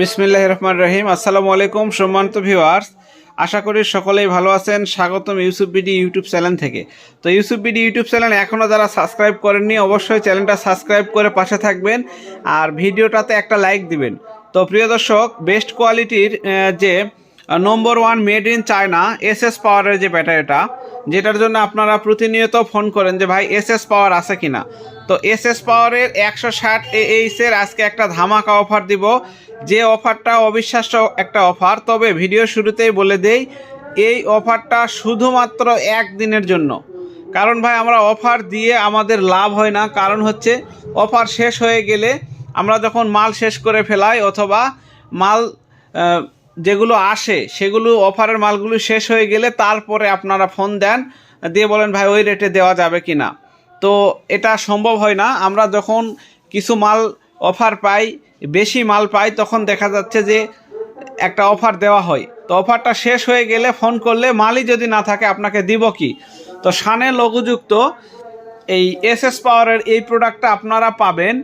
বিসমিল্লাহ রহমান রহিম। আসসালামু আলাইকুম, সম্মানিত ভিউয়ার্স আশা করি সকলেই ভালো আছেন। স্বাগতম ইউসুফ বিডি ইউটিউব চ্যানেল থেকে। তো ইউসুফ বিডি ইউটিউব চ্যানেল এখনও যারা সাবস্ক্রাইব করেননি, অবশ্যই চ্যানেলটা সাবস্ক্রাইব করে পাশে থাকবেন আর ভিডিওটাতে একটা লাইক দিবেন। তো প্রিয় দর্শক বেস্ট কোয়ালিটির যে number one made in China S S পাওয়ারের যে ব্যাটারিটা, যেটার জন্য আপনারা প্রতিনিয়ত ফোন করেন যে, ভাই এস এস পাওয়ার আছে কিনা? তো এস এস পাওয়ারের একশো ষাট এ এইসের আজকে একটা ধামাকা অফার দিব। যে অফারটা, অবিশ্বাস্য একটা অফার। তবে ভিডিও শুরুতেই বলে দেই, এই অফারটা শুধুমাত্র একদিনের জন্য। কারণ ভাই, আমরা অফার দিয়ে আমাদের লাভ হয় না। কারণ হচ্ছে, অফার শেষ হয়ে গেলে আমরা যখন মাল শেষ করে ফেলাই অথবা মাল যেগুলো আসে, সেগুলো, অফারের মালগুলো শেষ হয়ে গেলে তারপরে আপনারা ফোন দেন, দিয়ে বলেন, ভাই, ওই রেটে দেওয়া যাবে কি না তো এটা সম্ভব হয় না। আমরা যখন কিছু মাল অফার পাই, বেশি মাল পাই, তখন দেখা যাচ্ছে যে একটা অফার দেওয়া হয়। তো অফারটা শেষ হয়ে গেলে ফোন করলে মালই যদি না থাকে, আপনাকে দিব কি? তো সানে লঘুযুক্ত এই এস এস পাওয়ারের এই প্রোডাক্টটা আপনারা পাবেন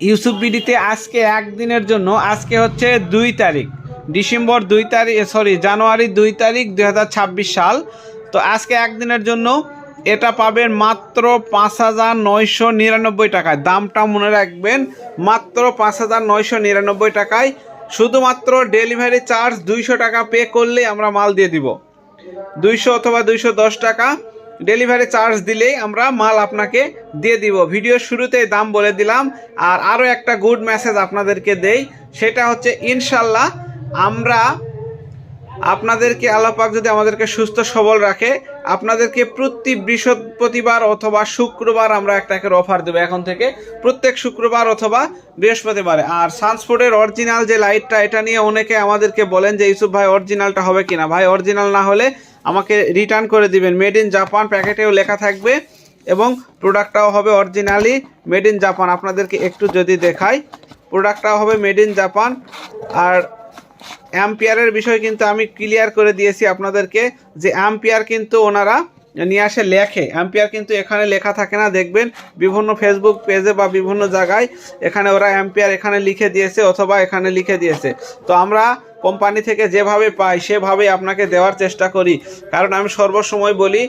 ইউসুফ বিডিতে আজকে একদিনের জন্য। আজকে হচ্ছে দুই তারিখ, ডিসেম্বর দুই তারিখ সরি, জানুয়ারি দুই তারিখ দু হাজার ছাব্বিশ সাল। তো আজকে একদিনের জন্য এটা পাবেন মাত্র পাঁচ হাজার নয়শো নিরানব্বই টাকায়। দামটা মনে রাখবেন, মাত্র পাঁচ হাজার নয়শো নিরানব্বই টাকায়। শুধুমাত্র ডেলিভারি চার্জ দুইশো টাকা পে করলেই আমরা মাল দিয়ে দিব। দুইশো অথবা দুইশো দশ টাকা ডেলিভারি চার্জ দিলেই আমরা মাল আপনাকে দিয়ে দিব। ভিডিও শুরুতেই দাম বলে দিলাম, আর আরও একটা গুড মেসেজ আপনাদেরকে দেই, সেটা হচ্ছে ইনশাল্লাহ আমরা আপনাদেরকে আল্লাপাক যদি আমাদেরকে সুস্থ, সবল রাখে, আপনাদেরকে প্রতি বৃহস্পতিবার অথবা শুক্রবার আমরা একটা একের অফার দেবো এখন থেকে। প্রত্যেক শুক্রবার অথবা বৃহস্পতিবারে। আর সানস্পোর্টের অরিজিনাল যে লাইটটা, এটা নিয়ে অনেকে আমাদেরকে বলেন যে, ইউসুফ ভাই, অরিজিনালটা হবে কিনা? ভাই, অরিজিনাল না হলে আমাকে রিটার্ন করে দিবেন। মেড ইন জাপান প্যাকেটেও লেখা থাকবে এবং প্রোডাক্টটাও হবে অরিজিনালি মেড ইন জাপান আপনাদেরকে একটু যদি দেখাই প্রোডাক্টটাও হবে মেড ইন জাপান আর অ্যাম্পিয়ারের বিষয় কিন্তু আমি ক্লিয়ার করে দিয়েছি আপনাদেরকে যে অ্যাম্পিয়ার কিন্তু ওনারা নিয়ে আসে লেখে। অ্যাম্পিয়ার কিন্তু এখানে লেখা থাকে না, দেখবেন বিভিন্ন ফেসবুক পেজে বা বিভিন্ন জায়গায় এখানে ওরা অ্যাম্পিয়ার এখানে লিখে দিয়েছে অথবা এখানে লিখে দিয়েছে। তো আমরা কোম্পানি থেকে যেভাবে পাই, সেভাবেই আপনাকে দেওয়ার চেষ্টা করি। কারণ আমি সর্বসময় বলি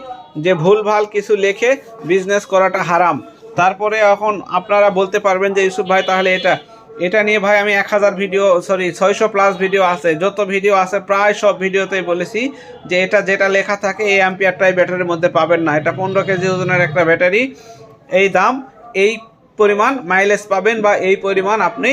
যে ভুলভাল কিছু লেখে বিজনেস করাটা হারাম। তারপরে এখন আপনারা বলতে পারবেন যে, ইউসুফ ভাই, তাহলে এটা এটা নিয়ে ভাই আমি এক হাজার ভিডিও সরি ছয়শো প্লাস ভিডিও আছে। যত ভিডিও আছে, প্রায় সব ভিডিওতেই বলেছি যে এটা যেটা লেখা থাকে, এই অ্যাম্পিয়ারটাই ব্যাটারির মধ্যে পাবেন না। এটা পনেরো কেজি ওজনের একটা ব্যাটারি এই দাম, এই পরিমাণ মাইলেজ পাবেন বা এই পরিমাণ আপনি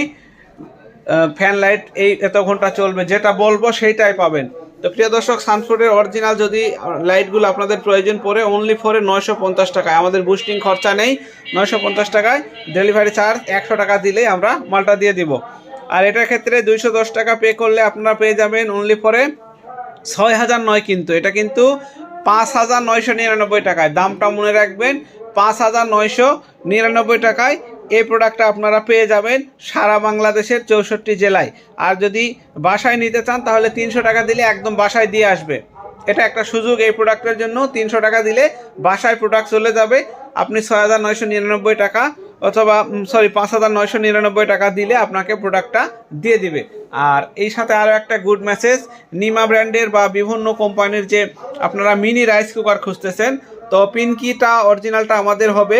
ফ্যান লাইট এই এত ঘণ্টা চলবে। যেটা বলব সেইটাই পাবেন। তো প্রিয় দর্শক সানফুডের অরিজিনাল যদি লাইটগুলো আপনাদের প্রয়োজন পড়ে অনলি ফরে নয়শো পঞ্চাশ টাকায়। আমাদের বুস্টিং খরচা নেই, নয়শো পঞ্চাশ টাকায়। ডেলিভারি চার্জ একশো টাকা দিলেই আমরা মালটা দিয়ে দিব। আর এটার ক্ষেত্রে দুইশো দশ টাকা পে করলে আপনারা পেয়ে যাবেন অনলি ফরে ছয় হাজার নয় কিন্তু। এটা কিন্তু পাঁচ হাজার নয়শো নিরানব্বই টাকায়। দামটা মনে রাখবেন, পাঁচ হাজার নয়শো নিরানব্বই টাকায় এই প্রোডাক্টটা আপনারা পেয়ে যাবেন সারা বাংলাদেশের চৌষট্টি জেলায়। আর যদি বাসায় নিতে চান, তাহলে তিনশো টাকা দিলে একদম বাসায় দিয়ে আসবে। এটা একটা সুযোগ এই প্রোডাক্টের জন্য। তিনশো টাকা দিলে বাসায় প্রোডাক্ট চলে যাবে। আপনি ছয় হাজার নয়শো নিরানব্বই টাকা অথবা সরি পাঁচ হাজার নয়শো নিরানব্বই টাকা দিলে আপনাকে প্রোডাক্টটা দিয়ে দিবে। আর এই সাথে আরও একটা গুড মেসেজ নিমা ব্র্যান্ডের বা বিভিন্ন কোম্পানির যে আপনারা মিনি রাইস কুকার খুঁজতেছেন তো পিনকিটা অরিজিনালটা আমাদের হবে।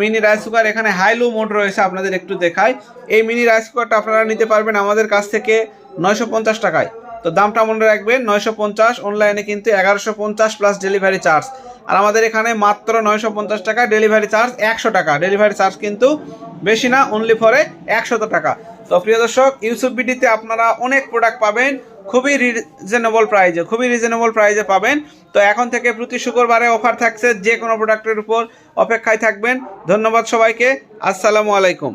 মিনি রাইস কুকার এখানে হাইলো মোড রয়েছে, আপনাদের একটু দেখাই। এই মিনি রাইস কুকারটা আপনারা নিতে পারবেন আমাদের কাছ থেকে নয়শো পঞ্চাশ টাকায়। তো দামটা মনে রাখবেন, নয়শো পঞ্চাশ অনলাইনে কিন্তু এগারোশো পঞ্চাশ প্লাস ডেলিভারি চার্জ আর আমাদের এখানে মাত্র নয়শো পঞ্চাশ টাকা ডেলিভারি চার্জ একশো টাকা। ডেলিভারি চার্জ কিন্তু বেশি না অনলি ফরে একশত টাকা। তো প্রিয় দর্শক ইউসুফ বিডিতে আপনারা অনেক প্রোডাক্ট পাবেন। খুবই রিজনেবল প্রাইজে খুবই রিজনেবল প্রাইজে পাবেন। তো এখন থেকে প্রতি শুক্রবারে অফার থাকছে যে কোনো প্রোডাক্টের উপর অপেক্ষায় থাকবেন। ধন্যবাদ সবাইকে। আসসালামু আলাইকুম।